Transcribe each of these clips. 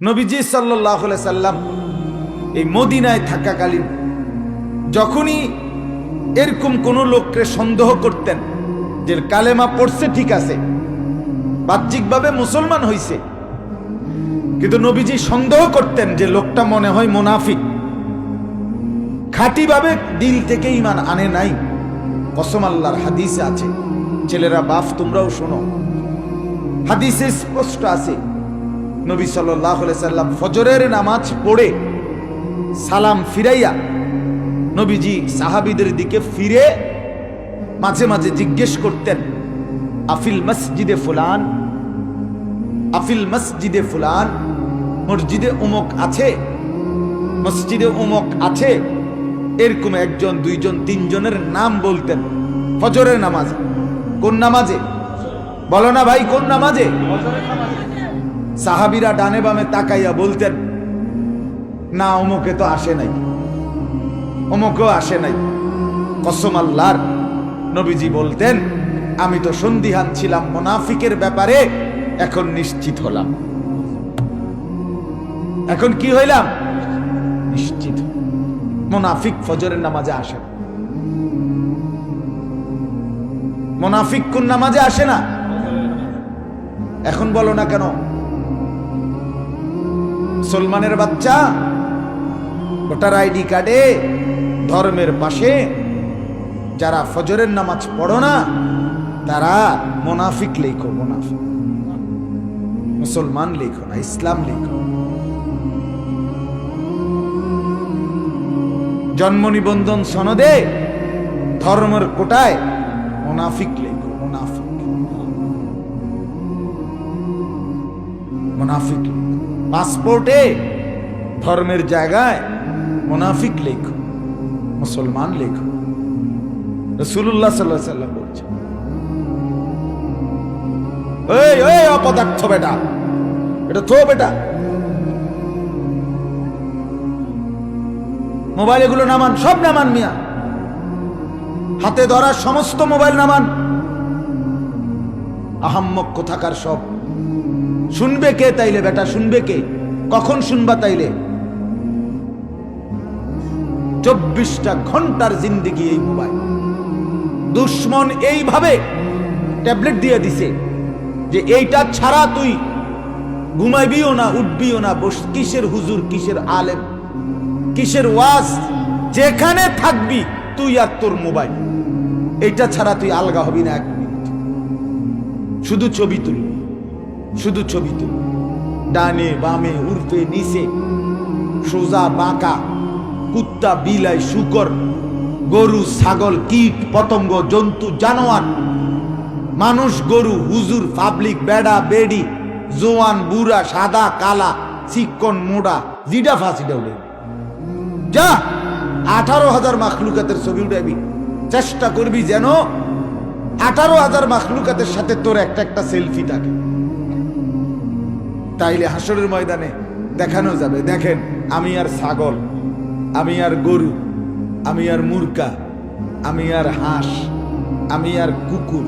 নবীজি সাল্লাহ সাল্লাম এই মদিনায় থাকাকালীন যখনই এরকম কোনো লোককে সন্দেহ করতেন যে কালেমা পড়ছে ঠিক আছে, বাহ্যিকভাবে মুসলমান হইছে, কিন্তু নবীজি সন্দেহ করতেন যে লোকটা মনে হয় মোনাফিক। খাঁটিভাবে দিল থেকে ইমান আনে নাই। কসম আল্লাহর হাদিসে আছে, ছেলেরা বাফ তোমরাও শোনো। হাদিসে স্পষ্ট আছে নবী সাল্লাহ সাল্লাম ফজরের নামাজ পড়ে সালাম ফিরাইয়া নবীজি সাহাবিদের দিকে ফিরে মাঝে মাঝে জিজ্ঞেস করতেন, আফিল মসজিদে ফুলান? আফিল মসজিদে ফুলান? মসজিদে উমক আছে? মসজিদে উমক আছে? এরকম একজন, দুইজন, তিনজনের নাম বলতেন, ফজরের নামাজে। কোন নামাজে? বলো না ভাই, কোন নামাজে? সাহাবিরা ডানে বামে তাকাইয়া বলতেন, না, অমুকে তো আসে নাই। অমুকেও আসে নাই। কসম আল্লাহর নবীজি বলতেন, আমি তো সন্দিহান ছিলাম, মোনাফিকের ব্যাপারে এখন নিশ্চিত হলাম। এখন কি হইলাম? নিশ্চিত। মোনাফিক ফজরের নামাজে আসে। মোনাফিক কোন নামাজে আসে না? এখন বলো না কেন? সলমানের বাচ্চা, ভোটার আইডি কার্ডে, ধর্মের পাশে, যারা ফজরের নামাজ পড়ো না, তারা মোনাফিক লেখো, মোনাফিক। মুসলমান লেখো না, ইসলাম লেখো। জন্ম নিবন্ধন সনদে, ধর্মের কোটায়, মোনাফিক লেখো, মোনাফিক। মোনাফিক লেখো। পাসপোর্টে, ধর্মের জায়গায় মোনাফিক লেখো, মুসলমান লেখো। রসুল্লাহ সাল্লাহ বলছে এই অপদার্থ বেটা, এটা বেটা। মোবাইল এগুলো নামান, সব নামান মিয়া। হাতে ধরা সমস্ত মোবাইল নামান। আহাম্মক কোথাকার সব শুনবে কে তাইলে বেটা, শুনবে কে? কখন শুনবা তাইলে? চব্বিশটা ঘণ্টার জিন্দিগি এই মোবাইল। দুশ্মন এইভাবে ট্যাবলেট দিয়ে দিছে যে এইটা ছাড়া তুই ঘুমাইবিও না, উঠবিও না, বস, কিসের হুজুর, কিসের আলেম, কিসের ওয়াজ? যেখানে থাকবি তুই আর তোর মোবাইল। এইটা ছাড়া তুই আলগা হবি না এক মিনিট। শুধু ছবি তুলবি। শুধু ছবি তো। ডানে, বামে, উর্ফে, নিচে, সোজা, বাঁকা, কুত্তা, বিলাই, শুকর, গরু, ছাগল, কীট, পতঙ্গ, জন্তু, জানোয়ার, মানুষ, গরু, হুজুর, পাবলিক, বেড়া, বেড়ি, জোয়ান, বুড়া, সাদা, কালা চিকন মোড়া জিডা ফাঁসি ডাউলে যা, আঠারো হাজার মাখলুকাতের ছবি উঠাবি। চেষ্টা করবি যেন আঠারো হাজার মাখলুকাতের সাথে তোর একটা একটা সেলফি থাকে। তাইলে হাসরের ময়দানে দেখানো যাবে। দেখেন, আমি আর ছাগল, আমি আর গরু, আমি আর মুরকা আমি আর হাঁস, আমি আর কুকুর।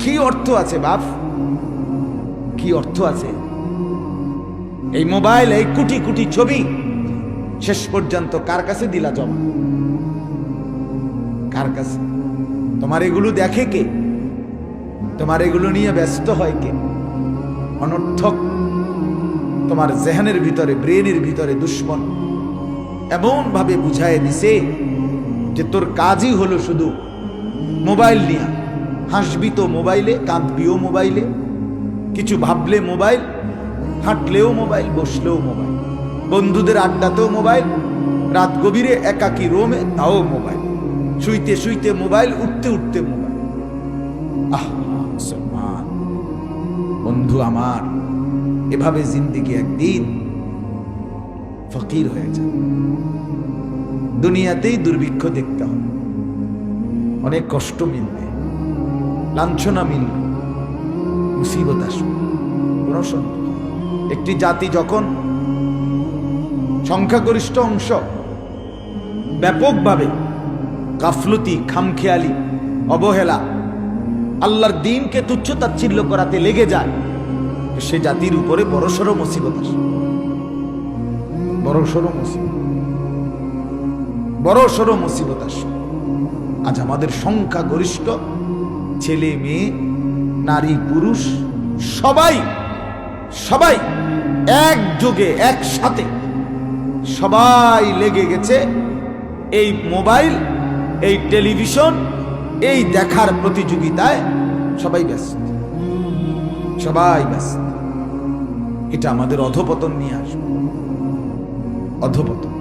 কি অর্থ আছে বাপ? কি অর্থ আছে? এই মোবাইল, এই কুটি কুটি ছবি, শেষ পর্যন্ত কার কাছে দিলা জমা কার কাছে? তোমার এগুলো দেখে কে? তোমার এগুলো নিয়ে ব্যস্ত হয় কে? অনর্থক। তোমার জেহানের ভিতরে, ব্রেনের ভিতরে দুশ্মন। এমন ভাবে বুঝায় দিছে যে তোর কাজই হলো শুধু মোবাইল নিয়ে। হাসবি তো মোবাইলে, কাঁদবিও মোবাইলে। কিছু ভাবলে মোবাইল, হাঁটলেও মোবাইল, বসলেও মোবাইল। বন্ধুদের আড্ডাতেও মোবাইল, রাত গভীরে একাকি রোমে তাও মোবাইল। শুইতে শুইতে মোবাইল, উঠতে উঠতে মোবাইল। আহ, মুসলমান। বন্ধু আমার, এভাবে জিন্দিগি একদিন ফকির হয়ে যায় দুনিয়াতেই দুর্ভিক্ষ দেখতে হবে। অনেক কষ্ট মিলবে। লাঞ্ছনা মিলবে। মুসিবত আসবে। একটি জাতি যখন সংখ্যাগরিষ্ঠ অংশ ব্যাপকভাবে গাফলতি, খামখেয়ালি, অবহেলা। আল্লাহর দিনকে তুচ্ছ তাচ্ছিল্য করাতে লেগে যায় সে জাতির উপরে বড়সড় মুসিবত। আসে বড়সড় মুসিবত। বড়সড় মুসিবত। আসে আজ আমাদের সংখ্যা গরিষ্ঠ, ছেলে, মেয়ে, নারী, পুরুষ, সবাই সবাই একযোগে, একসাথে সবাই লেগে গেছে এই মোবাইল এই টেলিভিশন, এই দেখার প্রতিযোগিতায় সবাই ব্যস্ত। সবাই ব্যস্ত। এটা আমাদের অধপতন নিয়ে আসবে। অধপতন।